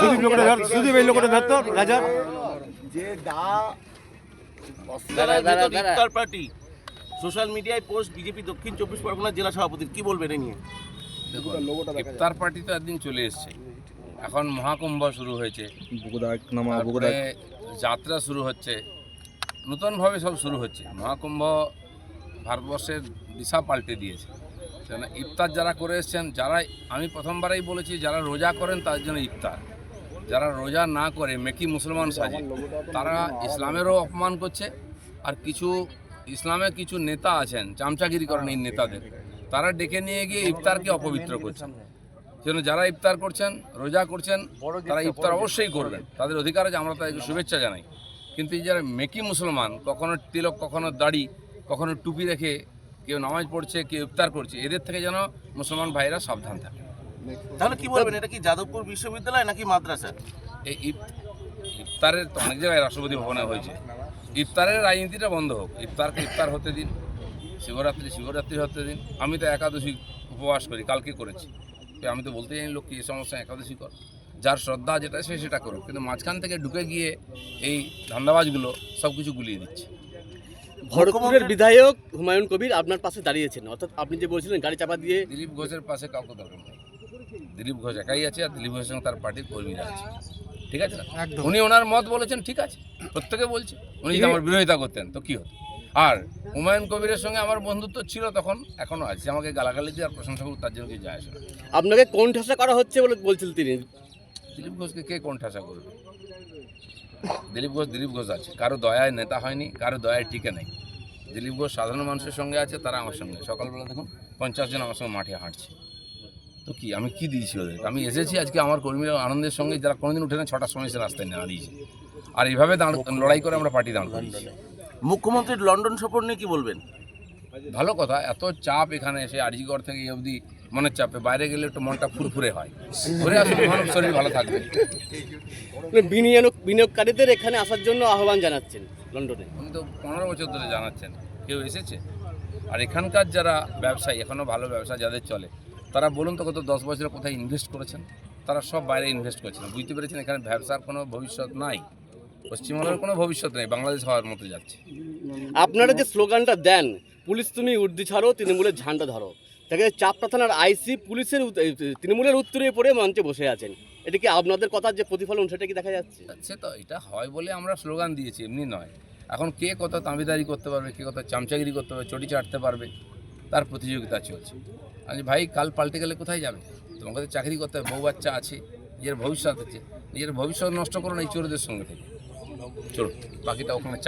সুদীপ লোকটা ধর সুদীপ এই লোকটা ধরতো রাজা যে দা ইফতার পার্টি সোশ্যাল মিডিয়ায় পোস্ট বিজেপি দক্ষিণ চব্বিশ পরগনা জেলা সভাপতির কি বলবেন এ নিয়ে? ইফতার পার্টি তো একদিন চলে এসছে। এখন মহাকুম্ভ শুরু হয়েছে। যাত্রা শুরু হচ্ছে নতুনভাবে সব শুরু হচ্ছে। মহাকুম্ভ ভারতবর্ষের দিশা পাল্টে দিয়েছে। কেন ইফতার যারা করে এসছেন, যারা আমি প্রথমবারেই বলেছি, যারা রোজা করেন তার জন্য ইফতার। যারা রোজা না করে মেকি মুসলমান সাজে, তারা ইসলামেরও অপমান করছে, আর কিছু ইসলামে কিছু নেতা আছেন, চামচাগিরি করেন এই নেতাদের, তারা ডেকে নিয়ে গিয়ে ইফতারকে অপবিত্র করছেন। সেজন্য যারা ইফতার করছেন, রোজা করছেন, তারা ইফতার অবশ্যই করবেন। তাদের অধিকার আছে, আমরা তাদেরকে শুভেচ্ছা জানাই। কিন্তু যারা মেকি মুসলমান, কখনো তিলক, কখনো দাড়ি, কখনো টুপি রেখে কেউ নামাজ পড়ছে কেউ ইফতার করছে এদের থেকে যেন মুসলমান ভাইরা সাবধান থাকে। তাহলে কি বলবেন এটা কি যাদবপুর বিশ্ববিদ্যালয় নাকি মাদ্রাসা? এই ইফ- ইফতারের তো অনেক জায়গায় রাষ্ট্রপতি ভবনে হয়েছে। ইফতারের রাজনীতিটা বন্ধ হোক ইফতারকে ইফতার হতে দিন শিবরাত্রি শিবরাত্রি হতে দিন। আমি তো একাদশী উপবাস করি কালকে করেছি। আমি তো বলতে জানি লোককে এই সমস্যা একাদশী কর? যার শ্রদ্ধা যেটা সে সেটা করুক। কিন্তু মাঝখান থেকে ঢুকে গিয়ে এই ধান্দাবাজগুলো সব কিছু গুলিয়ে দিচ্ছে। ভরতপুরের বিধায়ক হুমায়ুন কবির আপনার পাশে দাঁড়িয়েছেন অর্থাৎ আপনি যে বলছিলেন গাড়ি চাপা দিয়ে দিলীপ ঘোষের পাশে কাউকে দরকার নেই। দিলীপ ঘোষ একাই আছে আর দিলীপ ঘোষের সঙ্গে তার পার্টির কর্মীরা আছে। ঠিক আছে না? উনি ওনার মত বলেছেন ঠিক আছে। প্রত্যেকে বলছে। উনি যদি আমার বিরোধিতা করতেন তো কি হতো? আর হুমায়ুন কবিরের সঙ্গে আমার বন্ধুত্ব ছিল তখন এখনও আছে। আমাকে গালাগালি দিয়ে আর প্রশংসা করুক তার জন্য কি যায় আসে আপনাকে কোন ঠাসা করা হচ্ছে বলে বলছিলেন তিনি। দিলীপ ঘোষকে কে কোন ঠাসা করবে? দিলীপ ঘোষ দিলীপ ঘোষ আছে। কারও দয়ায় নেতা হয়নি কারও দয়ায় টিকে নেই। দিলীপ ঘোষ সাধারণ মানুষের সঙ্গে আছে তারা আমার সঙ্গে। সকালবেলা দেখুন পঞ্চাশ জন আমার সঙ্গে মাঠে হাঁটছে। তো কি আমি কি দিয়েছি ওদের? আমি এসেছি আজকে আমার কর্মীরা আনন্দের সঙ্গে যারা কোনোদিন উঠে না ছটার সময় সে রাস্তায় নেওয়া দিয়েছে আর এইভাবে দাঁড় লড়াই করে আমরা পার্টি দাঁড় করিয়েছি। মুখ্যমন্ত্রীর লন্ডন সফর নিয়ে কি বলবেন? ভালো কথা এত চাপ এখানে এসে আরজিগড় থেকে এই অবধি মনের চাপে বাইরে গেলে একটু মনটা ফুরফুরে হয়। ঘুরে আসলে মানব শরীর ভালো থাকবে। মানে বিনিয়োগ বিনিয়োগকারীদের এখানে আসার জন্য আহ্বান জানাচ্ছেন লন্ডনে। উনি তো পনেরো বছর ধরে জানাচ্ছেন কেউ এসেছে? আর এখানকার যারা ব্যবসায়ী এখনও ভালো ব্যবসা যাদের চলে তারা বলুন তো গত দশ বছরে কোথায় ইনভেস্ট করেছেন? তারা সব বাইরে ইনভেস্ট করেছেন। বুঝতে পেরেছেন এখানে ব্যবসার কোনো ভবিষ্যৎ নাই? পশ্চিমবঙ্গের কোনো ভবিষ্যৎ নেই বাংলাদেশ হওয়ার মতো যাচ্ছে। আপনারা যে স্লোগানটা দেন পুলিশ তুমি উর্দি ছাড়ো তৃণমূলের ঝান্ডা ধরো। তাকে চাপটা থানার আইসি পুলিশের তৃণমূলের উত্তরে পড়ে মঞ্চে বসে আছেন। এটা কি আপনাদের কথার যে প্রতিফলন, সেটা কি দেখা যাচ্ছে? সে তো এটা হয় বলে আমরা স্লোগান দিয়েছি, এমনি নয়। এখন কে কত তাঁবিদারি করতে পারবে, কে কত চামচাগিরি করতে পারবে, চটি চাটতে পারবে, তার প্রতিযোগিতা চলছে। আমি ভাই, কাল পাল্টে গেলে কোথায় যাবে? তোমাকে তো চাকরি করতে হবে, বউ বাচ্চা আছে, নিজের ভবিষ্যৎ আছে। নিজের ভবিষ্যৎ নষ্ট করো না এই চোরদের সঙ্গে থেকে। চলো, বাকিটা ওখানে